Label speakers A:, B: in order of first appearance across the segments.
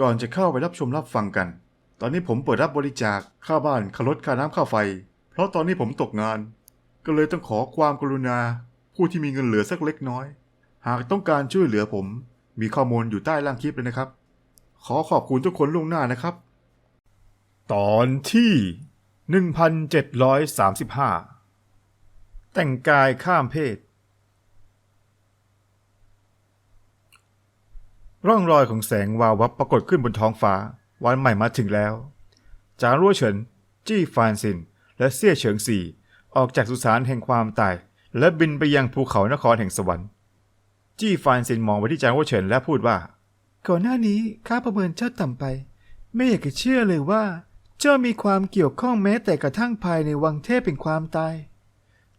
A: ก่อนจะเข้าไปรับชมรับฟังกัน ตอนนี้ผมเปิดรับบริจาคค่าบ้านค่ารถค่าน้ำค่าไฟ เพราะตอนนี้ผมตกงาน ก็เลยต้องขอความกรุณา ผู้ที่มีเงินเหลือสักเล็กน้อย หากต้องการช่วยเหลือผม มีข้อมูลอยู่ใต้ล่างคลิปเลยนะครับ ขอขอบคุณทุกคนล่วงหน้านะครับ ตอนที่ 1735 แต่งกายข้ามเพศ ร่องรอยของแสงวาววับปรากฏขึ้นบนท้องฟ้า วันใหม่มาถึงแล้ว จางรั่วเฉิน จี้ฟานซิน และเซี่ยเฉิงซีออกจากสุสานแห่งความตาย และบินไปยังภูเขานครแห่งสวรรค์ จี้ฟานซินมองไปที่จางรั่วเฉินและพูดว่า
B: ก่อนหน้านี้ข้าประเมินเจ้าต่ำไป ไม่อยากจะเชื่อเลยว่า เจ้ามีความเกี่ยวข้องแม้แต่กระทั่งภายในวังเทพเป็นความตาย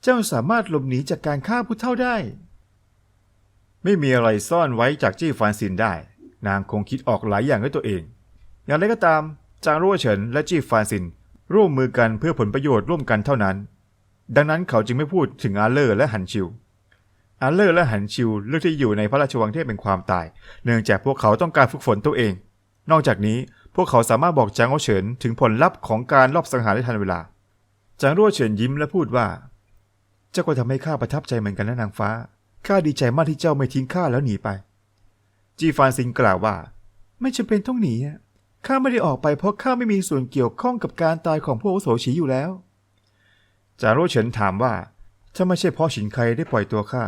B: เจ้าสามารถหลบหนีจากการฆ่าผู้เท่าได้
A: ไม่มีอะไรซ่อนไว้จากจี้ฟานซินได้ นางคงคิดออกหลายอย่างด้วยตัวเอง อย่างไรก็ตาม จางรั่วเฉินและจี้ฟานซิน ร่วมมือกันเพื่อผลประโยชน์ร่วมกันเท่านั้น ดังนั้นเขาจึงไม่พูดถึงอาเลอร์และหันชิวอาเลอร์และหันชิวเลือกที่อยู่ในพระราชวังเทพเป็นความตาย เนื่องจากพวกเขาต้องการฝึกฝนตัวเอง นอกจากนี้พวกเขาสามารถบอกจางโอเฉินถึงผลลัพธ์ของการลอบสังหารได้ทันเวลา จางรั่วเฉินยิ้มและพูดว่า เจ้าก็ทำให้ข้าประทับใจเหมือนกันนะนางฟ้า ข้าดีใจมากที่เจ้าไม่ทิ้งข้าแล้วหนีไป จีฟานซิงกล่าวว่า
B: ไม่จำเป็นต้องหนีข้าไม่ได้ออกไปเพราะข้าไม่มีส่วนเกี่ยวข้องกับการตายของพวกวุโสฉีอยู่แล้ว
A: จารั่วเฉินถามว่าถ้าไม่ใช่เพ่อฉินไคได้ปล่อยตัวข้า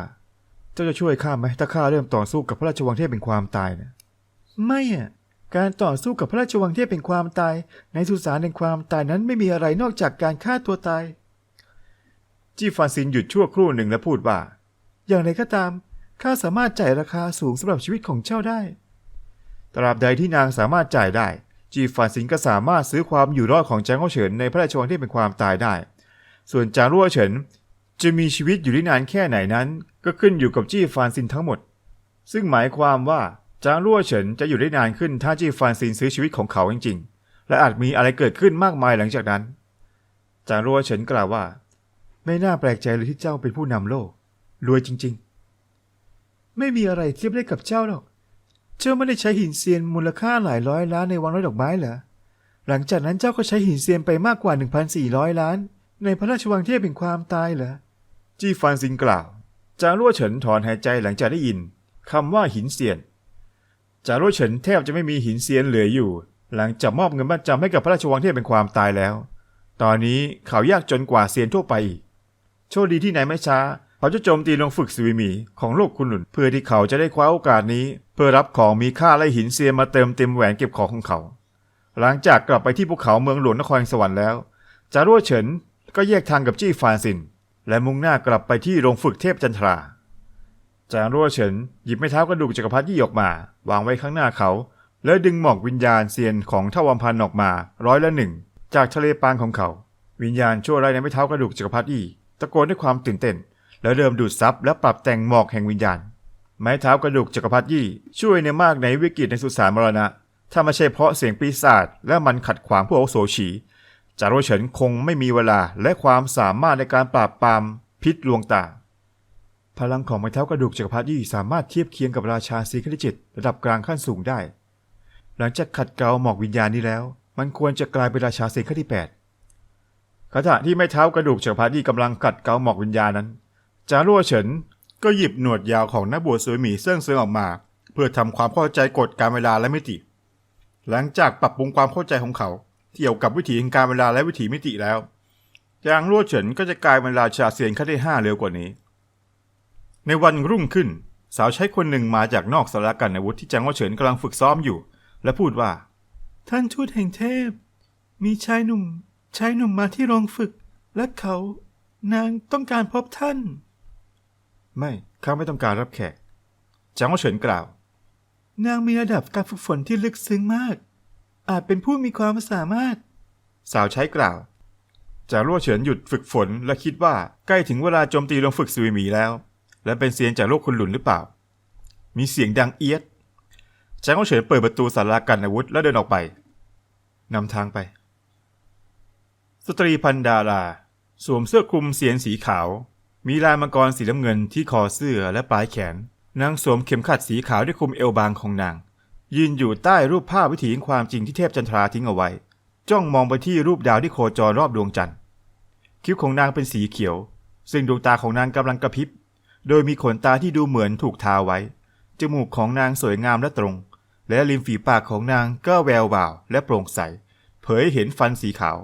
A: เจ้าจะช่วยข้าไหมถ้าข้าเริ่มต่อสู้กับพระราชวังเทพเป็นความตายนะ
B: ไม่อะการต่อสู้กับพระราชวังเทพเป็นความตาย ในสุสานแห่งความตายนั้นไม่มีอะไรนอกจากการฆ่าตัวตาย
A: จีฟานซินหยุดชั่วครู่หนึ่งและพูดว่า
B: อย่างไรก็ตาม ข้าสามารถจ่ายราคาสูงสำหรับชีวิตของเจ้าได้
A: ตราบใดที่นางสามารถจ่ายได้ จีฟานซินก็สามารถซื้อความอยู่รอดของจางโอเฉินในพระราชวังที่เป็นความตายได้ ส่วนจางรั่วเฉินจะมีชีวิตอยู่ได้นานแค่ไหนนั้น ก็ขึ้นอยู่กับจี้ฟานซินทั้งหมด ซึ่งหมายความว่าจางรั่วเฉินจะอยู่ได้นานขึ้นถ้าจี้ฟานซินซื้อชีวิตของเขาจริงๆ และอาจมีอะไรเกิดขึ้นมากมายหลังจากนั้น จางรั่วเฉินกล่าวว่า ไม่น่าแปลกใจเลยที่เจ้าเป็นผู้นำโลก วยจริงๆ
B: ไม่มีอะไรเทียบได้กับเจ้าหรอก เจ้าไม่ได้ใช้หินเซียนมูลค่าหลายร้อยล้านในวังร้อยดอกไม้เหรอ หลังจากนั้นเจ้าก็ใช้หินเซียนไปมากกว่า 1,400 ล้าน ในพระราชวังเทพเป็นความตายเหรอ
A: จี้ฟานซินกล่าว จางรั่วเฉินถอนหายใจหลังจากได้ยินคำว่าหินเซียน จางรั่วเฉินแทบจะไม่มีหินเซียนเหลืออยู่ หลังจากมอบเงินมัดจำให้กับพระราชวังเทพเป็นความตายแล้ว ตอนนี้เขายากจนกว่าเซียนทั่วไปอีก โชคดีที่ไหนไม่ช้า เขาจะโจมตีลงฝึกสวีหมีของโลกคุณหนุนเพื่อที่เขาจะได้คว้าโอกาสนี้ เพื่อรับของมีค่าและหินเซียนมาเติมเต็มแหวนเก็บของของเขา หลังจากกลับไปที่ภูเขาเมืองหลวงนครสวรรค์แล้วจารั่วเฉินก็แยกทางกับจี้ฟานซิน และมุ่งหน้ากลับไปที่โรงฝึกเทพจันทราจางรั่วเฉินหยิบไม้เท้ากระดูกจักรพรรดิยี่ออกมา วางไว้ข้างหน้าเขา แล้วดึงหมอกวิญญาณเซียนของเท่าวัมพันออกมาร้อยละหนึ่งจากทะเลปานของเขา วิญญาณชั่วร้ายในไม้เท้ากระดูกจักรพรรดิยี่ตะโกนด้วยความตื่นเต้น แล้วเริ่มดูดซับและปรับแต่งหมอกแห่งวิญญาณ ไม้เท้ากระดูกจักรพรรดิยี่ช่วยในมากในวิกฤตในสุสานมรณะ ถ้าไม่ใช่เพราะเสียงปีศาจและมันขัดขวางพวกอาวุโสฉีจารวเฉินคงไม่มีเวลาและความสามารถในการปราบปรามพิษลวงตา พลังของไม้เท้ากระดูกจักรพรรดิยี่สามารถเทียบเคียงกับราชาซีคริจิตระดับกลางขั้นสูงได้ หลังจากขัดเกลาหมอกวิญญาณนี้แล้ว มันควรจะกลายเป็นราชาซีขั้นที่แปดขณะที่ไม้เท้ากระดูกจักรพรรดิกำลังขัดเกลาหมอกวิญญาณนั้น จารโรวเฉินก็หยิบหนวดยาวของนักบวชสวยหมีเซิ่งเซิงออกมา เพื่อทำความเข้าใจกฎการเวลาและมิติ หลังจากปรับปรุงความเข้าใจของเขาเกี่ยวกับวิถีแห่งการเวลาและวิถีมิติแล้วจางรั่วเฉินก็จะกลายเป็นราชาเซียนขั้นที่ห้าเร็วกว่านี้ ในวันรุ่งขึ้น สาวใช้คนหนึ่งมาจากนอกสารกันอาวุธที่จางรั่วเฉินกำลังฝึกซ้อมอยู่ และพูดว่า
B: ท่านทูตแห่งเทพ มีชายหนุ่มชายหนุ่มมาที่โรงฝึก และเขา นางต้องการพบท่าน
A: ไม่ข้าไม่ต้องการรับแขกจางรั่วเฉินกล่าว
B: นางมีระดับการฝึกฝนที่ลึกซึ้งมาก อาจเป็นผู้มีความสามารถ
A: สาวใช้กล่าวจางรั่วเฉินหยุดฝึกฝนและคิดว่าใกล้ถึงเวลาโจมตีลงฝึกสวีหมีแล้ว และเป็นเสียงจากโลกคุณหลุนหรือเปล่า มีเสียงดังเอียดจางรั่วเฉินเปิดประตูสารากันอาวุธแล้วเดินออกไปนำทางไป สตรีพันดารา สวมเสื้อคลุมเสียนสีขาว มีลายมังกรสีน้ำเงินที่คอเสื้อและปลายแขน นางสวมเข็มขัดสีขาวที่คลุมเอวบางของนาง ยืนอยู่ใต้รูปภาพวิถีแห่งความจริงที่เทพจันทราทิ้งเอาไว้ จ้องมองไปที่รูปดาวที่โคจรรอบดวงจันทร์ คิ้วของนางเป็นสีเขียว ซึ่งดวงตาของนางกำลังกระพริบ โดยมีขนตาที่ดูเหมือนถูกทาไว้ จมูกของนางสวยงามและตรง และริมฝีปากของนางก็แวววาว และโปร่งใส เผยเห็นฟันสีขาว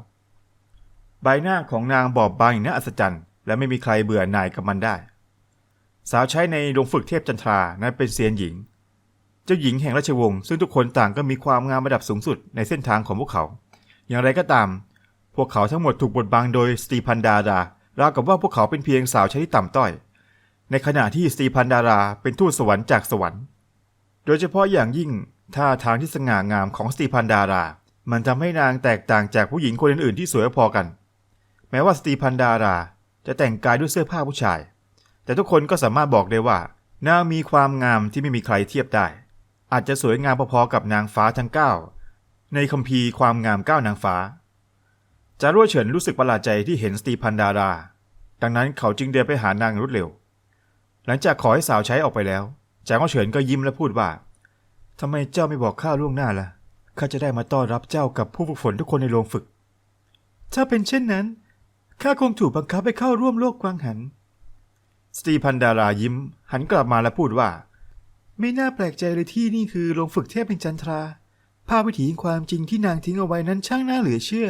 A: ใบหน้าของนางบอบบางอย่างน่าอัศจรรย์ และไม่มีใครเบื่อหน่ายกับมันได้ สาวใช้ในโรงฝึกเทพจันทรานั้นเป็นเซียนหญิง เจ้าหญิงแห่งราชวงศ์ซึ่งทุกคนต่างก็มีความงามระดับสูงสุดในเส้นทางของพวกเขา อย่างไรก็ตาม พวกเขาทั้งหมดถูกบดบังโดยสตีพันดาดาราวกับว่าพวกเขาเป็นเพียงสาวใช้ที่ต่ำต้อย ในขณะที่สตีพันดาราเป็นทูตสวรรค์จากสวรรค์ โดยเฉพาะอย่างยิ่งท่าทางที่สง่างามของสตีพันดารา มันทำให้นางแตกต่างจากผู้หญิงคนอื่นๆที่สวยพอกัน แม้ว่าสตีพันดารา จะแต่งกายด้วยเสื้อผ้าผู้ชาย แต่ทุกคนก็สามารถบอกได้ว่านางมีความงามที่ไม่มีใครเทียบได้ อาจจะสวยงามพอๆกับนางฟ้าทั้งเก้าในคัมภีร์ความงามเก้านางฟ้า จารั่วเฉินรู้สึกประหลาดใจที่เห็นสตีพันดารา ดังนั้นเขาจึงเดินไปหานางรวดเร็ว หลังจากขอให้สาวใช้ออกไปแล้ว จางก็เฉินก็ยิ้มและพูดว่าทำไมเจ้าไม่บอกข้าล่วงหน้าล่ะข้าจะได้มาต้อนรับเจ้ากับผู้ฝึกฝนทุกคนในโรงฝึก
B: ถ้าเป็นเช่นนั้น ข้าคงถูกบังคับให้เข้าร่วมโลกกวางหัน
A: สตีพันดารายิ้ม หันกลับมาและพูดว่า
B: ไม่น่าแปลกใจเลยที่นี่คือโรงฝึกเทพเป็นจันทรา ภาพวิถีแห่งความจริงที่นางทิ้งเอาไว้นั้นช่างน่าเหลือเชื่อ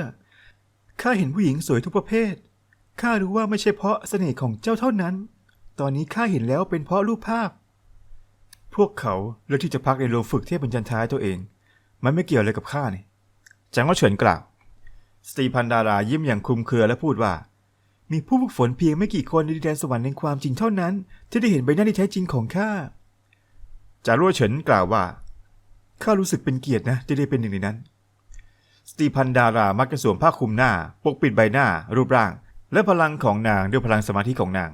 B: ข้าเห็นผู้หญิงสวยทุกประเภท ข้ารู้ว่าไม่ใช่เพราะเสน่ห์ของเจ้าเท่านั้น ตอนนี้ข้าเห็นแล้วเป็นเพราะรูปภาพ
A: พวกเขาเลือกที่จะพักในโรงฝึกเทพบรรจันทรายตัวเอง มันไม่เกี่ยวอะไรกับข้านี่จางก็เฉินกล่าว สตีพันดารายิ้มอย่างคลุมเครือและพูดว่า
B: มีผู้ฝึกฝนเพียงไม่กี่คนในดินแดนสวรรค์ในความจริงเท่านั้น ที่ได้เห็นใบหน้าที่แท้จริงของข้า
A: จารั่วเฉินกล่าวว่า
B: ข้ารู้สึกเป็นเกียรตินะที่ได้เป็นหนึ่งในนั้น
A: สตีพันดารามักจะสวมผ้าคลุมหน้า ปกปิดใบหน้า รูปร่าง และพลังของนางด้วยพลังสมาธิของนาง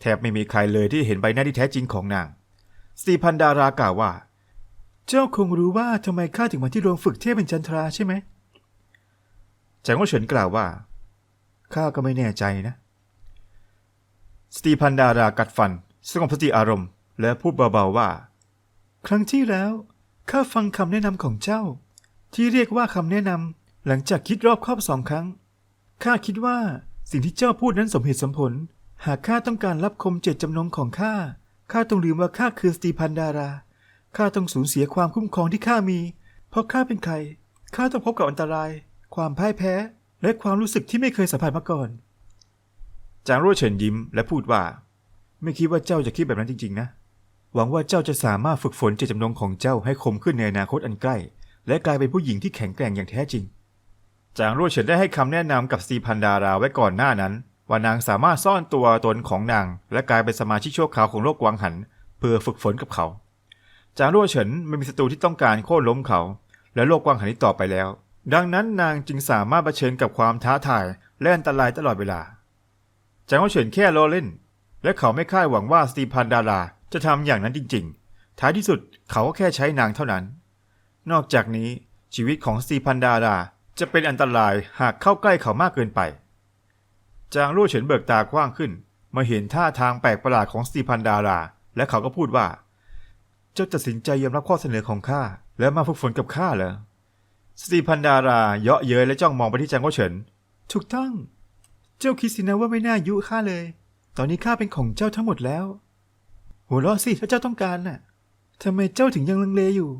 A: แทบไม่มีใครเลยที่เห็นใบหน้าที่แท้จริงของนาง สตีพันดารากล่าวว่า
B: เจ้าคงรู้ว่าทำไมข้าถึงมาที่โรงฝึกเทพเป็นจันทราใช่ไหม
A: จางก็เฉินกล่าวว่า
B: ข้าก็ไม่แน่ใจนะ
A: สตีพันดารากัดฟันสงบสติอารมณ์ และพูดเบาๆว่า
B: ครั้งที่แล้วข้าฟังคำแนะนำของเจ้า ที่เรียกว่าคำแนะนำหลังจากคิดรอบครอบสองครั้งข้าคิดว่าสิ่งที่เจ้าพูดนั้นสมเหตุสมผล หากข้าต้องการรับคมเจตจำนงของข้าข้าต้องลืมว่าข้าคือสตีพันดาราข้าต้องสูญเสียความคุ้มครองที่ข้ามี เพราะข้าเป็นใครข้าต้องพบกับอันตราย ความพ่ายแพ้ และความรู้สึกที่ไม่เคยสัมผัสมาก่อน
A: จางรั่วเฉินยิ้มและพูดว่า ไม่คิดว่าเจ้าจะคิดแบบนั้นจริงๆนะ หวังว่าเจ้าจะสามารถฝึกฝนเจตจำนงของเจ้าให้คมขึ้นในอนาคตอันใกล้ และกลายเป็นผู้หญิงที่แข็งแกร่งอย่างแท้จริง จางรั่วเฉินได้ให้คำแนะนำกับสีพันดาราไว้ก่อนหน้านั้น ว่านางสามารถซ่อนตัวตนของนาง และกลายเป็นสมาชิกชั่วคราวของโลกกวางหัน เพื่อฝึกฝนกับเขาจางรั่วเฉินไม่มีศัตรูที่ต้องการโค่นล้มเขา และโลกกวางหันนี้ต่อไปแล้ว ดังนั้นนางจึงสามารถเผชิญกับความท้าทายและอันตรายตลอดเวลาจางก็เฉินแค่ล้อเล่น และเขาไม่คาดหวังว่าสตีพันดาราจะทำอย่างนั้นจริง ๆ ท้ายที่สุดเขาก็แค่ใช้นางเท่านั้น นอกจากนี้ชีวิตของสตีพันดาราจะเป็นอันตรายหากเข้าใกล้เขามากเกินไป จางรู่เฉินเบิกตากว้างขึ้นมื่อเห็นท่าทางแปลกประหลาดของสตีพันดารา และเขาก็พูดว่า เจ้าตัดสินใจยอมรับข้อเสนอของข้าและมาฝึกฝนกับข้าเหรอ สตีพันดาราเยาะเย้ยและจ้องมองไปที่จางก็เฉิน
B: ถูกต้อง เจ้าคิดสินะว่าไม่น่ายุข้าเลย ตอนนี้ข้าเป็นของเจ้าทั้งหมดแล้ว หัวเราะสิถ้าเจ้าต้องการน่ะทำไมเจ้าถึงยังลังเลอยู่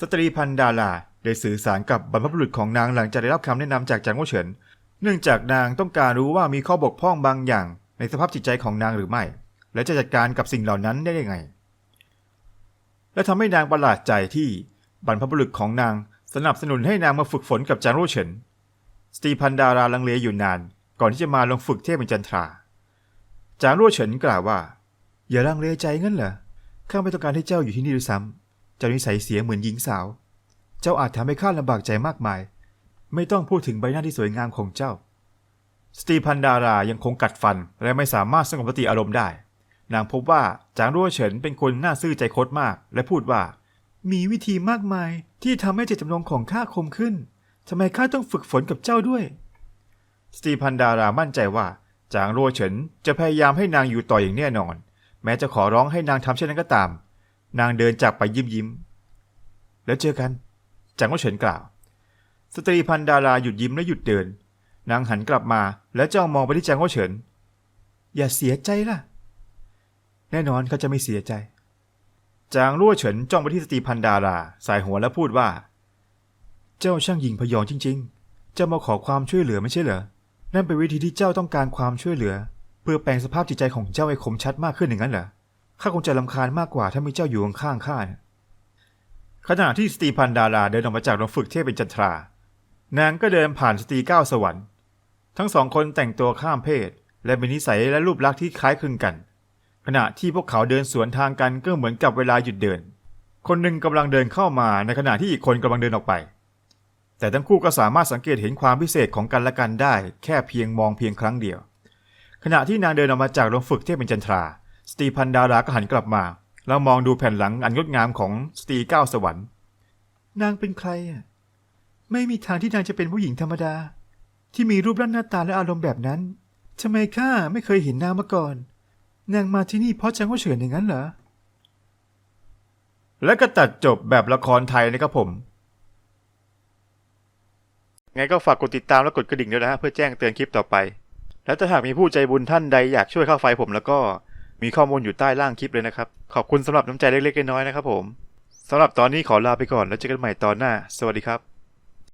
A: สตรีพันดาราได้สื่อสารกับบรรพบุรุษของนางหลังจากได้รับคำแนะนำจากจางโง่เฉิน เนื่องจากนางต้องการรู้ว่ามีข้อบกพร่องบางอย่าง ในสภาพจิตใจของนางหรือไม่ และจะจัดการกับสิ่งเหล่านั้นได้ยังไง และทำให้นางประหลาดใจที่บรรพบุรุษของนาง สนับสนุนให้นางมาฝึกฝนกับจางโง่เฉิน สตีพันดาราลังเลอยู่นาน ก่อนที่จะมาลงฝึกเทพเป็นจันทรา จางรั่วเฉินกล่าวว่า
B: อย่าลังเลใจงั้นเหรอ ข้าไม่ต้องการให้เจ้าอยู่ที่นี่ด้วยซ้ำ เจ้านิสัยเสียเหมือนหญิงสาว เจ้าอาจทำให้ข้าลำบากใจมากมาย ไม่ต้องพูดถึงใบหน้าที่สวยงามของเจ้า
A: สตีพันดารายังคงกัดฟันและไม่สามารถสงบสติอารมณ์ได้ นางพบว่าจางรั่วเฉินเป็นคนน่าซื่อใจคดมาก และพูดว่า
B: มีวิธีมากมายที่ทำให้เจตจำนงของข้าคมขึ้น ทำไมข้าต้องฝึกฝนกับเจ้าด้วย
A: สตีพันดารามั่นใจว่าจางรัวเฉินจะพยายามให้นางอยู่ต่ออย่างแน่นอน แม้จะขอร้องให้นางทำเช่นนั้นก็ตาม นางเดินจากไปยิ้มยิ้ม แล้วเจอกัน จางว่าเฉินกล่าว สตรีพันดาราหยุดยิ้มและหยุดเดิน นางหันกลับมาและจ้องมองไปที่จางว่าเฉิน
B: อย่าเสียใจล่ะ
A: แน่นอนเขาจะไม่เสียใจ จางรั่วเฉินจ้องไปที่สตรีพันดาราสายหัวและพูดว่า เจ้าช่างยิงพยองจริง ๆ เจ้ามาขอความช่วยเหลือไม่ใช่เหรอ นั่นเป็นวิธีที่เจ้าต้องการความช่วยเหลือ เพื่อแปลงสภาพจิตใจของเจ้าให้คมชัดมากขึ้นอย่างนั้นเหรอ ข้าคงจะลำคาญมากกว่าถ้ามีเจ้าอยู่ข้างข้าขณะที่สตรีพันดาราเดินออกมาจากโรงฝึกเทพเป็นจันทรา นางก็เดินผ่านสตรีก้าวสวรรค์ ทั้งสองคนแต่งตัวข้ามเพศ และมีนิสัยและรูปลักษณ์ที่คล้ายคลึงกัน ขณะที่พวกเขาเดินสวนทางกันก็เหมือนกับเวลาหยุดเดิน คนหนึ่งกำลังเดินเข้ามาในขณะที่อีกคนกำลังเดินออกไป แต่ทั้งคู่ก็สามารถสังเกตเห็นความพิเศษของกันและกันได้ แค่เพียงมองเพียงครั้งเดียว ขณะที่นางเดินออกมาจากโรงฝึกเทพเป็นจันทรา สตีพันดาราก็หันกลับมา แล้วมองดูแผ่นหลังอันงดงามของสตีก้าวสวรรค์
B: นางเป็นใครอะไม่มีทางที่นางจะเป็นผู้หญิงธรรมดา ที่มีรูปร่างหน้าตาและอารมณ์แบบนั้นทำไมข้าไม่เคยเห็นนางมาก่อน นางมาที่นี่เพราะจังว่าเฉินอย่างนั้นเหรอ
A: และก็ตัดจบแบบละครไทยนะครับผม ไงก็ฝากกดติดตามและกดกระดิ่งด้วยนะฮะเพื่อแจ้งเตือนคลิปต่อไป แล้วถ้าหากมีผู้ใจบุญท่านใดอยากช่วยค่าไฟผมแล้วก็มีข้อมูลอยู่ใต้ล่างคลิปเลยนะครับ ขอบคุณสำหรับน้ำใจเล็กๆน้อยๆนะครับผมสำหรับตอนนี้ขอลาไปก่อนแล้วเจอกันใหม่ตอนหน้า สวัสดีครับ